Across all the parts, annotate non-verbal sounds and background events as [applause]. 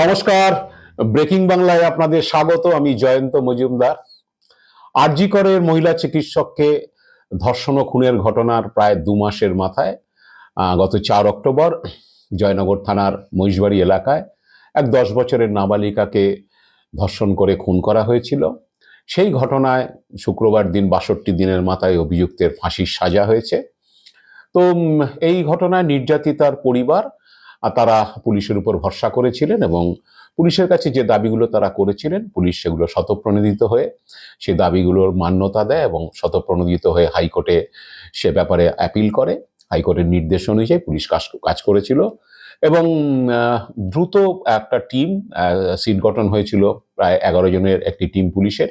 নমস্কার। ব্রেকিং বাংলায় আপনাদের স্বাগত, আমি জয়ন্ত মজুমদার। আরজি করের মহিলা চিকিৎসককে ধর্ষণ খুনের ঘটনার প্রায় দু মাসের মাথায় গত চার অক্টোবর জয়নগর থানার মহিষবাড়ি এলাকায় এক দশ বছরের নাবালিকাকে ধর্ষণ করে খুন করা হয়েছিল। সেই ঘটনায় শুক্রবার দিন বাষট্টি দিনের মাথায় অভিযুক্তের ফাঁসির সাজা হয়েছে। তো এই ঘটনায় নির্যাতিতার পরিবার তারা পুলিশের উপর ভরসা করেছিলেন এবং পুলিশের কাছে যে দাবিগুলো তারা করেছিলেন, পুলিশ সেগুলো শতপ্রণোদিত হয়ে সে দাবিগুলোর মান্যতা দেয় এবং শতপ্রণোদিত হয়ে হাইকোর্টে সে ব্যাপারে অ্যাপিল করে। হাইকোর্টের নির্দেশ অনুযায়ী পুলিশ কাজ কাজ করেছিল এবং দ্রুত একটা টিম সিট গঠন হয়েছিল। প্রায় এগারো জনের একটি টিম পুলিশের।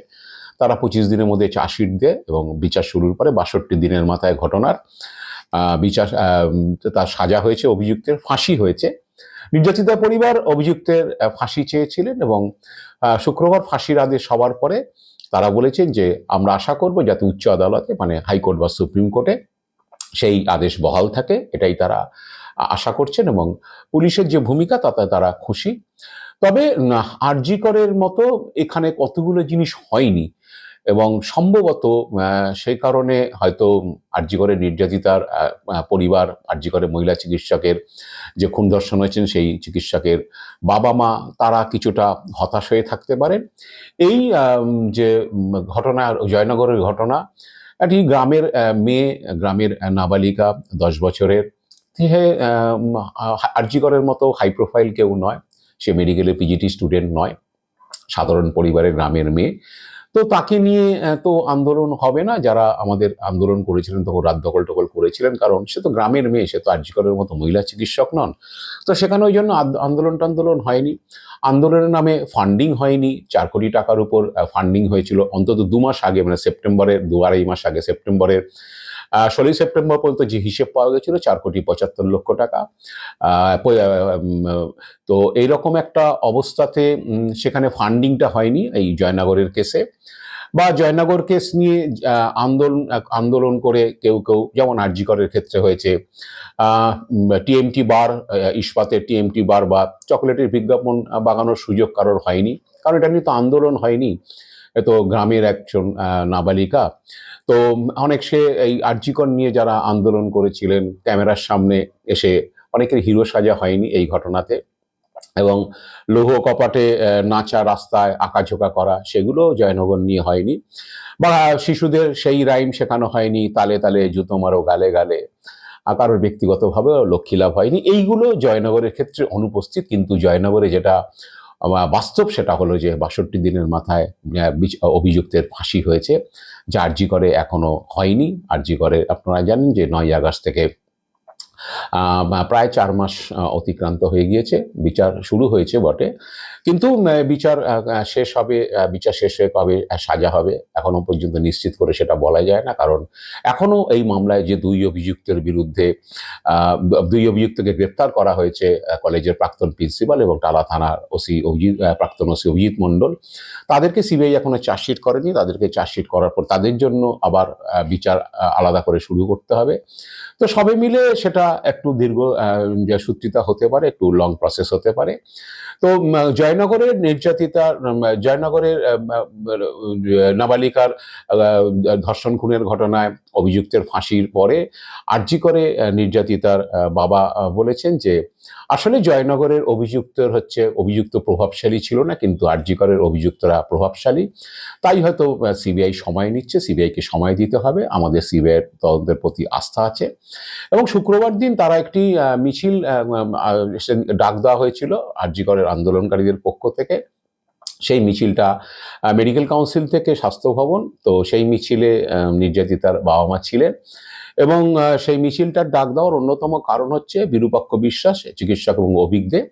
তারা পঁচিশ দিনের মধ্যে চার্জশিট দেয় এবং বিচার শুরুর পরে বাষট্টি দিনের মাথায় ঘটনার বিচার তার সাজা হয়েছে, অভিযুক্তের ফাঁসি হয়েছে। নির্যাতিতা পরিবার অভিযুক্তের ফাঁসি চেয়েছিলেন এবং শুক্রবার ফাঁসির আদেশ হওয়ার পরে তারা বলেছেন যে, আমরা আশা করব যাতে উচ্চ আদালতে মানে হাইকোর্ট বা সুপ্রিম কোর্টে সেই আদেশ বহাল থাকে। এটাই তারা আশা করছেন এবং পুলিশের যে ভূমিকা, তাতে তারা খুশি। তবে আরজি করের মতো এখানে কতগুলো জিনিস হয়নি। এবং সম্ভবত সেই কারণে হয়তো আরজিকরের নির্যাতিতার পরিবার আরজিকরের মহিলা চিকিৎসকের যে খুন দর্শন হয়েছেন, সেই চিকিৎসকের বাবা মা তারা কিছুটা হতাশ হয়ে থাকতে পারেন এই যে ঘটনা, জয়নগরের ঘটনা একটি গ্রামের মেয়ে, গ্রামের নাবালিকা, দশ বছরের। সে আরজিকরের মতো হাই প্রোফাইল কেউ নয়, সে মেডিকেলের পিজিটি স্টুডেন্ট নয়, সাধারণ পরিবারের গ্রামের মেয়ে। তো তাকে নিয়ে তো আন্দোলন হবে না। যারা আমাদের আন্দোলন করেছিলেন, তখন রাত দখল টকল করেছিলেন, কারণ সে তো গ্রামের মেয়ে, সে তো আর্যিকরের মতো মহিলা চিকিৎসক নন। তো সেখানে ওই জন্য আন্দোলন টান্দোলন হয়নি। আন্দোলনের নামে ফান্ডিং হয়নি। চার কোটি টাকার উপর ফান্ডিং হয়েছিল। অন্তত দু মাস আগে মানে সেপ্টেম্বরের, দু আড়াই মাস আগে, সেপ্টেম্বরের ষোলোই সেপ্টেম্বর পর্যন্ত যে হিসেব পাওয়া গেছিল, চার কোটি পঁচাত্তর লক্ষ টাকা। তো এইরকম একটা অবস্থাতে সেখানে ফান্ডিংটা হয়নি এই জয়নগরের কেসে বা জয়নগর কেস নিয়ে আন্দোলন আন্দোলন করে কেউ কেউ, যেমন আরজিকরের ক্ষেত্রে হয়েছে টিএমটি বার ইস্পাতের টিএমটি বার বা চকলেটের বিজ্ঞাপন বাগানোর সুযোগ কারোর হয়নি। কারণ এটা নিয়ে তো আন্দোলন হয়নি। তো গ্রামের একজন নাবালিকা। তো অনেক সে এই আরজিকর নিয়ে যারা আন্দোলন করেছিলেন, ক্যামেরার সামনে এসে অনেকের হিরো সাজা হয়নি এই ঘটনাতে। এবং লৌহ কপাটে নাচা রাস্তায় আঁকাঝোঁকা করা, সেগুলো জয়নগর নিয়ে হয়নি। বা শিশুদের সেই রাইম শেখানো হয়নি, তালে তালে জুতো মারো, গালে গালে। কারোর ব্যক্তিগতভাবেও লক্ষ্মী লাভ হয়নি। এইগুলো জয়নগরের ক্ষেত্রে অনুপস্থিত, কিন্তু জয়নগরে যেটা বাস্তব সেটা হলো যে বাষট্টি দিনের মাথায় অভিযুক্তের ফাঁসি হয়েছে যা আর্জি করে এখনও হয়নি। আর্জি করে আপনারা জানেন যে নয় আগস্ট থেকে প্রায় চার মাস অতিক্রান্ত হয়ে গিয়েছে। বিচার শুরু হয়েছে বটে। কিন্তু বিচার শেষ হবে বিচার শেষ হয়ে কবে সাজা হবে এখনও পর্যন্ত নিশ্চিত করে সেটা বলা যায় না। কারণ এখনও এই মামলায় যে দুই অভিযুক্তের বিরুদ্ধে দুই অভিযুক্তকে গ্রেপ্তার করা হয়েছে কলেজের প্রাক্তন প্রিন্সিপাল এবং টালা থানার ওসি অভিজিৎ প্রাক্তন ওসি অভিজিৎ মণ্ডল তাদেরকে সিবিআই এখনও চার্জশিট করেনি। তাদেরকে চার্জশিট করার পর তাদের জন্য আবার বিচার আলাদা করে শুরু করতে হবে। তো সবে মিলে সেটা একটু দীর্ঘ সূত্রিতা হতে পারে একটু লং প্রসেস হতে পারে। তো উম, জয়নগরের নির্যাতিতা জয়নগরের নাবালিকার ধর্ষণ খুনের ঘটনায় অভিযুক্তের ফাঁসির পরে আর্জি করে নির্যাতিতার বাবা বলেছেন যে আসলে জয়নগরের অভিযুক্তের হচ্ছে অভিযুক্ত প্রভাবশালী ছিল না, কিন্তু আরজিকরের অভিযুক্তরা প্রভাবশালী। তাই হয়তো সিবিআই সময় নিচ্ছে, সিবিআইকে সময় দিতে হবে। আমাদের সিবিআইয়ের তদন্তের প্রতি আস্থা আছে। এবং শুক্রবার দিন তারা একটি মিছিল ডাক দেওয়া হয়েছিল আরজিকরের আন্দোলনকারীদের পক্ষ থেকে। সেই মিছিলটা মেডিকেল কাউন্সিল থেকে স্বাস্থ্য ভবন, তো সেই মিছিলে নির্যাতিতার বাবা মা ছিলেন। এবং সেই মিছিলটার ডাক দেওয়ার অন্যতম কারণ হচ্ছে বিরূপাক্ষ বিশ্বাস, চিকিৎসক এবং অভিজ্ঞদের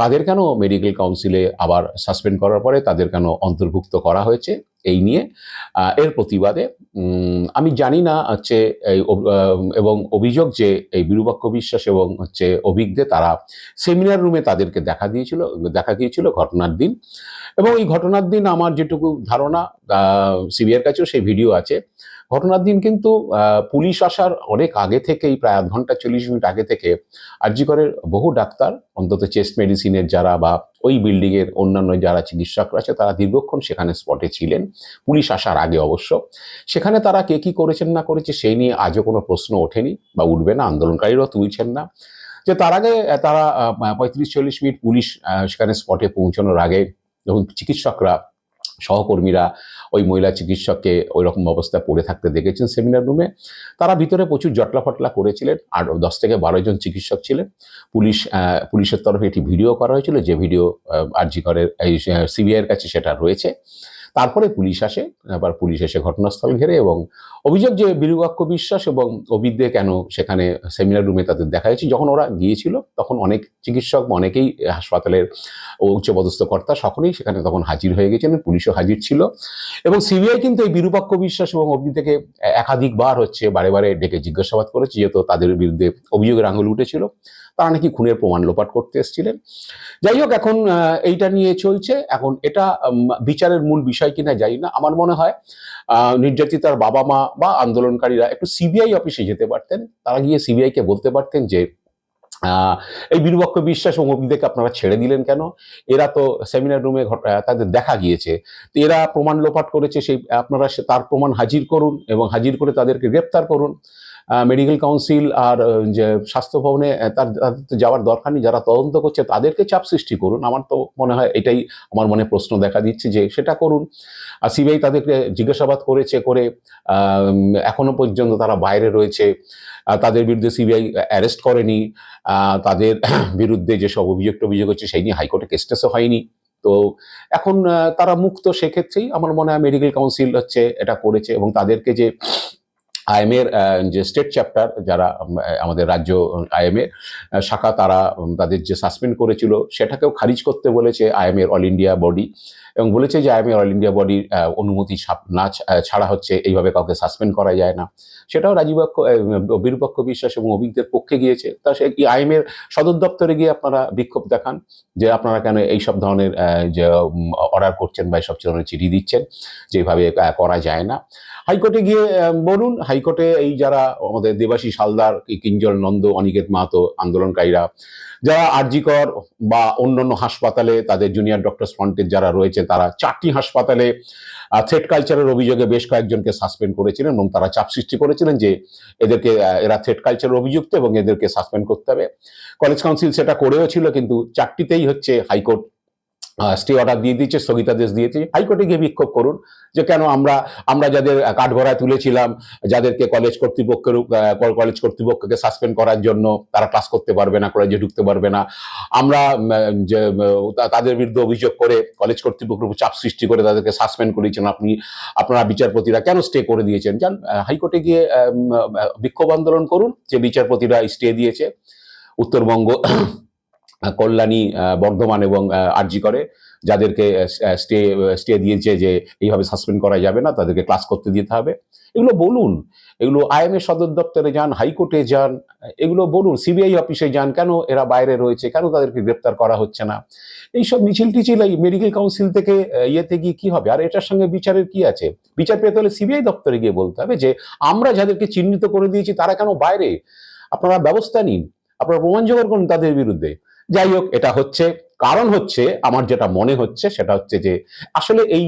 তাদের কেন মেডিকেল কাউন্সিলে আবার সাসপেন্ড করার পরে তাদের কেন অন্তর্ভুক্ত করা হয়েছে? এই নিয়ে এর প্রতিবাদে আমি জানি না হচ্ছে এই এবং অভিযোগ যে এই বিরূপাক্ষ বিশ্বাস এবং হচ্ছে অভিজ্ঞে তারা সেমিনার রুমে তাদেরকে দেখা দিয়েছিল, দেখা গিয়েছিল ঘটনার দিন। এবং এই ঘটনার দিন আমার যেটুকু ধারণা সিবিআর কাছেও সেই ভিডিও আছে। ঘটনার দিন কিন্তু পুলিশ আসার অনেক আগে থেকেই, প্রায় আধ ঘণ্টা চল্লিশ মিনিট আগে থেকে আরজিকরের বহু ডাক্তার, অন্তত চেস্ট মেডিসিনের যারা বা ওই বিল্ডিং এর অন্যান্য যারা চিকিৎসকরা আছে, তারা দীর্ঘক্ষণ সেখানে স্পটে ছিলেন। পুলিশ আসার আগে অবশ্য। সেখানে তারা কে কি করেছেন না করেছে, সেই নিয়ে আজও কোনো প্রশ্ন ওঠেনি বা উঠবে না আন্দোলনকারীরাও তুলছেন না। যে তার আগে তারা পঁয়ত্রিশ চল্লিশ মিনিট পুলিশ সেখানে স্পটে পৌঁছানোর আগে যখন চিকিৎসকরা সহকর্মীরা ওই মহিলা চিকিৎসককে ওই রকম অবস্থায় পড়ে থাকতে দেখেছেন সেমিনার রুমে। তারা ভিতরে প্রচুর জটলা ফটলা করেছিলেন আর দশ থেকে বারো জন চিকিৎসক ছিলেন। পুলিশ পুলিশের তরফে একটি ভিডিও করা হয়েছিল, যে ভিডিও আরজি করের, এই সিবিআইয়ের কাছে সেটা রয়েছে। তারপরে পুলিশ আসে আবার পুলিশ এসে ঘটনাস্থল ঘেরে এবং অভিযোগ যে বিরুবাক্য বিশ্বাস এবং অভিজ্ঞে কেন সেখানে সেমিনার রুমে তাদের দেখা যাচ্ছে যখন ওরা গিয়েছিল তখন অনেক চিকিৎসক অনেকেই হাসপাতালের উচ্চপদস্থ কর্তা সকলেই সেখানে তখন হাজির হয়ে গেছিলেন পুলিশও হাজির ছিল এবং সিবিআই কিন্তু এই বিরূপাক্ষ বিশ্বাস এবং অগ্নি থেকে একাধিকবার হচ্ছে বারে বারে ডেকে জিজ্ঞাসাবাদ করেছে, যেহেতু তাদের বিরুদ্ধে অভিযোগের আঙুল উঠেছিল। তারা নাকি খুনের প্রমাণ লোপাট করতে এসেছিলেন। যাই হোক, এখন এইটা নিয়ে চলছে। এখন এটা বিচারের মূল বিষয় কিনা জানি না। আমার মনে হয় নির্যাতিতার বাবা মা বা আন্দোলনকারীরা একটু সিবিআই অফিসে যেতে পারতেন। তারা গিয়ে সিবিআই কে বলতে পারতেন যে এই বীরবক্ষ বিশ্বাস এবং অভিদেকে আপনারা ছেড়ে দিলেন কেন? এরা তো সেমিনার রুমে তাদের দেখা গিয়েছে। তো এরা প্রমাণ লোপাট করেছে সেই, আপনারা তার প্রমাণ হাজির করুন এবং হাজির করে তাদেরকে গ্রেপ্তার করুন। মেডিকেল কাউন্সিল আর যে স্বাস্থ্য ভবনে তার যাওয়ার দরকার নেই, যারা তদন্ত করছে তাদেরকে চাপ সৃষ্টি করুন। আমার তো মনে হয় এটাই আমার মনে প্রশ্ন দেখা দিচ্ছে যে সেটা করুন। আর সিবিআই তাদেরকে জিজ্ঞাসাবাদ করেছে, করে এখনও পর্যন্ত তারা বাইরে রয়েছে। তাদের বিরুদ্ধে সিবিআই অ্যারেস্ট করেনি। তাদের [coughs] বিরুদ্ধে যেসব অভিযোগ অভিযোগ হচ্ছে সেই নিয়ে হাইকোর্টে কেস টেসও হয়নি। তো এখন তারা মুক্ত, সেক্ষেত্রেই আমার মনে হয় মেডিকেল কাউন্সিল হচ্ছে, এটা করেছে এবং তাদেরকে যে আইএমের যে স্টেট চ্যাপ্টার যারা আমাদের রাজ্য আইএমএ শাখা, তারা তাদের যে সাসপেন্ড করেছিল, সেটাকেও খারিজ করতে বলেছে আইএমের অল ইন্ডিয়া বডি এবং বলেছে যে আইএমএ অল ইন্ডিয়া বডির অনুমতি না ছাড়া হচ্ছে, এইভাবে কাউকে সাসপেন্ড করা যায় না। সেটাও রাজীবক্ষ বিরূপক্ষ বিশ্বাস এবং অভিজ্ঞদের পক্ষে গিয়েছে। তা সে কি আইএমের সদর দপ্তরে গিয়ে আপনারা বিক্ষোভ দেখান? যে আপনারা কেন এই সব ধরনের যে অর্ডার করছেন বা এইসব ধরনের চিঠি দিচ্ছেন? যেভাবে করা যায় না। হাইকোর্টে গিয়ে বলুন হাইকোর্টে এই যারা আমাদের দেবাশী সালদার কিঞ্জল নন্দ, অনিকেত মাহাতো আন্দোলনকারীরা, যারা আরজিকর বা অন্যান্য হাসপাতালে তাদের জুনিয়র ডক্টর ফ্রন্টের যারা রয়েছে, তারা চারটি হাসপাতালে থ্রেড কালচারের অভিযোগে বেশ কয়েকজনকে সাসপেন্ড করেছিলেন এবং তারা চাপ সৃষ্টি করেছিলেন যে এদেরকে এরা থ্রেড কালচারের অভিযুক্ত এবং এদেরকে সাসপেন্ড করতে হবে। কলেজ কাউন্সিল সেটা করেও ছিল, কিন্তু চারটিতেই হচ্ছে হাইকোর্ট স্টে অর্ডার দিয়ে দিয়েছে, স্থগিতাদেশ দিয়েছে। হাইকোর্টে গিয়ে বিক্ষোভ করুন যে কেন আমরা আমরা যাদের কাঠগড়ায় তুলেছিলাম, যাদেরকে কলেজ কর্তৃপক্ষের কলেজ কর্তৃপক্ষকে সাসপেন্ড করার জন্য তারা ক্লাস করতে পারবে না কলেজে ঢুকতে পারবে না। আমরা যে তাদের বিরুদ্ধে অভিযোগ করে কলেজ কর্তৃপক্ষের উপর চাপ সৃষ্টি করে তাদেরকে সাসপেন্ড করেছেন আপনি, আপনারা বিচারপতিরা। কেন স্টে করে দিয়েছেন? যান হাইকোর্টে গিয়ে বিক্ষোভ আন্দোলন করুন। যে বিচারপতিরা স্টে দিয়েছে, উত্তরবঙ্গ কল্যাণী বর্ধমান এবং আরজি করে, যাদেরকে স্টে স্টে দিয়েছে যে এইভাবে সাসপেন্ড করা যাবে না, তাদেরকে ক্লাস করতে দিতে হবে। এগুলো বলুন, এগুলো আইএমএ সদর দপ্তরে যান, হাইকোর্টে যান, এগুলো বলুন, সিবিআই অফিসে যান, কেন এরা বাইরে রয়েছে, কেন তাদেরকে গ্রেপ্তার করা হচ্ছে না? এইসব মিছিল টিছিল এই মেডিকেল কাউন্সিল থেকে ইয়েতে গিয়ে কি হবে? আর এটার সঙ্গে বিচারের কি আছে? বিচার পেতে হলে সিবিআই দপ্তরে গিয়ে বলতে হবে যে, আমরা যাদেরকে চিহ্নিত করে দিয়েছি, তারা কেন বাইরে? আপনারা ব্যবস্থা নিন, আপনারা প্রমাণ জোগাড় করুন তাদের বিরুদ্ধে। যাই হোক, এটা হচ্ছে। কারণ হচ্ছে, আমার যেটা মনে হচ্ছে, সেটা হচ্ছে যে, আসলে এই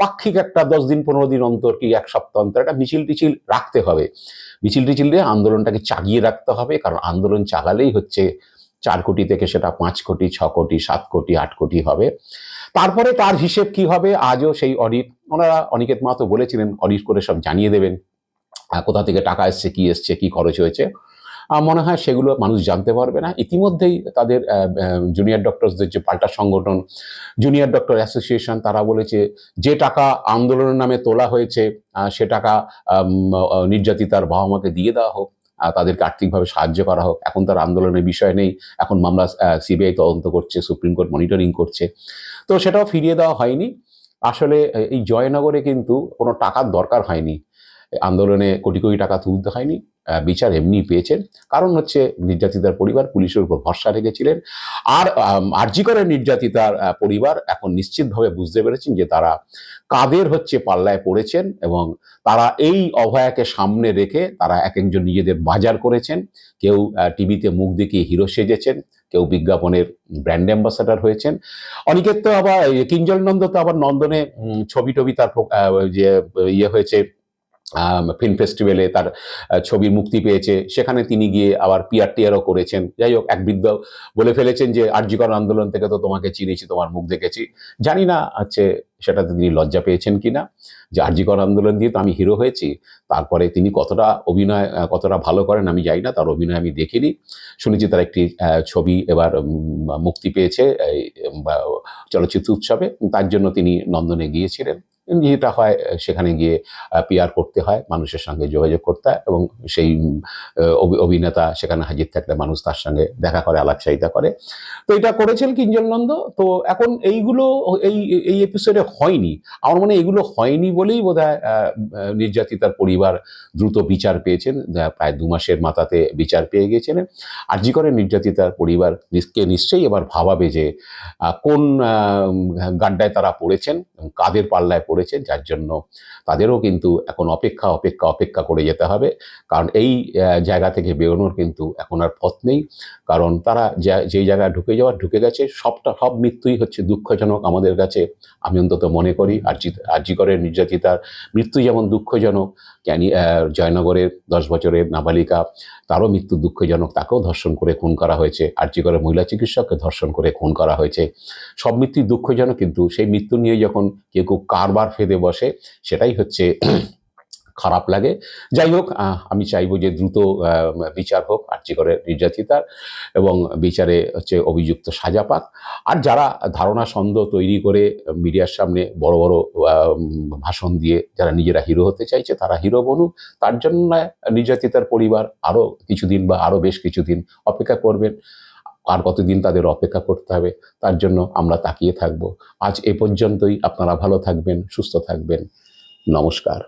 পাক্ষিক একটা দশ দিন, পনেরো দিন অন্তর কি এক সপ্তাহ অন্তর একটা মিছিল টিছিল রাখতে হবে। মিছিল টিছিল দিয়ে আন্দোলনটাকে চাগিয়ে রাখতে হবে, কারণ আন্দোলন চালালেই হচ্ছে চার কোটি থেকে সেটা পাঁচ কোটি, ছ কোটি, সাত কোটি, আট কোটি হবে। তারপরে তার হিসেব কি হবে? আজও সেই অডিট। ওনারা অনিকেত মাহাতো বলেছিলেন, অডিট করে সব জানিয়ে দেবেন। কোথা থেকে টাকা এসছে, কি এসছে, কি খরচ হয়েছে। মনে হয় সেগুলো মানুষ জানতে পারবে না। ইতিমধ্যেই তাদের জুনিয়র ডক্টরসদের যে পাল্টা সংগঠন জুনিয়র ডক্টর অ্যাসোসিয়েশন তারা বলেছে যে টাকা আন্দোলনের নামে তোলা হয়েছে সে টাকা নির্যাতিতার বাবা মাকে দিয়ে দেওয়া হোক তাদেরকে আর্থিকভাবে সাহায্য করা হোক। এখন তার আন্দোলনের বিষয় নেই। এখন মামলা সিবিআই তদন্ত করছে, সুপ্রিম কোর্ট মনিটরিং করছে। তো সেটাও ফিরিয়ে দেওয়া হয়নি। আসলে, এই জয়নগরে কিন্তু কোনো টাকার দরকার হয়নি। আন্দোলনে কোটি কোটি টাকা তুলতে হয়নি বিচার এমনি পেয়েছেন। কারণ হচ্ছে নির্যাতিতার পরিবার পুলিশের উপর ভরসা রেখেছিলেন। আর আর্জিকরের নির্যাতিতার পরিবার এখন নিশ্চিতভাবে বুঝতে পেরেছেন যে তারা কাদের হচ্ছে পাল্লায় পড়েছেন এবং তারা এই অভয়াকে সামনে রেখে তারা এক একজন নিজেদের বাজার করেছেন। কেউ টিভিতে মুখ দেখিয়ে হিরো সেজেছেন, কেউ বিজ্ঞাপনের ব্র্যান্ড অ্যাম্বাসাডার হয়েছেন। অনেকের তো আবার কিঞ্জল নন্দ তো আবার নন্দনে ছবি টবি তার যে ইয়ে হয়েছে ফিল্ম ফেস্টিভ্যালে তার আহ, ছবি মুক্তি পেয়েছে। সেখানে তিনি গিয়ে আবার পিআর টিআরও করেছেন। যাই হোক এক বৃদ্ধ বলে ফেলেছেন যে আর্যিকর আন্দোলন থেকে তো তোমাকে চিনেছি তোমার মুখ দেখেছি। জানি না হচ্ছে সেটাতে তিনি লজ্জা পেয়েছেন কিনা? যে আর্যিকর আন্দোলন দিয়ে তো আমি হিরো হয়েছি। তারপরে তিনি কতটা অভিনয় কতটা ভালো করেন আমি জানি না তার অভিনয় আমি দেখিনি। শুনেছি তার একটি ছবি এবার মুক্তি পেয়েছে চলচ্চিত্র উৎসবে। তার জন্য তিনি নন্দনে গিয়েছিলেন। যেটা হয় সেখানে গিয়ে পিআর করতে হয়, মানুষের সঙ্গে যোগাযোগ করতে হয় এবং সেই অভিনেতা সেখানে হাজির থাকলে মানুষ তার সঙ্গে দেখা করে, আলাপচারিতা করে। তো এটা করেছেন কিঞ্জল নন্দ। তো এখন এইগুলো, এই এই এপিসোডে হয়নি। আমার মনে এগুলো হয়নি বলেই বোধ হয় নির্যাতিতার পরিবার দ্রুত বিচার পেয়েছেন। প্রায় দু মাসের মাথাতে বিচার পেয়ে গিয়েছিলেন করে নির্যাতিতার পরিবার নিশ্চয় নিশ্চয়ই এবার ভাবাবে যে কোন গাড্ডায় তারা পড়েছেন কাদের পাল্লায় পড়েছেন যার জন্য তাদেরও কিন্তু এখন অপেক্ষা অপেক্ষা অপেক্ষা করে যেতে হবে। কারণ এই জায়গা থেকে বেরোনোর কিন্তু এখন আর পথ নেই। কারণ তারা যেই জায়গায় ঢুকে যাওয়ার, ঢুকে গেছে, সবটা, সব মৃত্যুই হচ্ছে দুঃখজনক আমাদের কাছে। আমি অন্তত মনে করি আর্জি আর্জিকরের নির্যাতিতার মৃত্যু যেমন দুঃখজনক, ক্যানি জয়নগরের দশ বছরের নাবালিকা, তারও মৃত্যু দুঃখজনক, তাকেও ধর্ষণ করে খুন করা হয়েছে। আর্জিকরের মহিলা চিকিৎসককে ধর্ষণ করে খুন করা হয়েছে। সব মৃত্যুই দুঃখজনক, কিন্তু সেই মৃত্যু নিয়ে যখন কেউ কেউ কারবার ফেদে বসে, সেটাই হচ্ছে [clears throat] খারাপ লাগে। যাই হোক আমি চাইব যে দ্রুত বিচার হোক আর্চিকরের নির্যাতিতার এবং বিচারে হচ্ছে অভিযুক্ত সাজা পাক। আর যারা ধারণা সন্দেহ তৈরি করে মিডিয়ার সামনে বড় বড় ভাষণ দিয়ে যারা নিজেরা হিরো হতে চাইছে, তারা হিরো বনুক। তার জন্য নির্যাতিতার পরিবার আরও কিছুদিন বা আরও বেশ কিছুদিন অপেক্ষা করবেন। আর কতদিন তাদের অপেক্ষা করতে হবে, তার জন্য আমরা তাকিয়ে থাকব। আজ এ পর্যন্তই, আপনারা ভালো থাকবেন, সুস্থ থাকবেন। নমস্কার।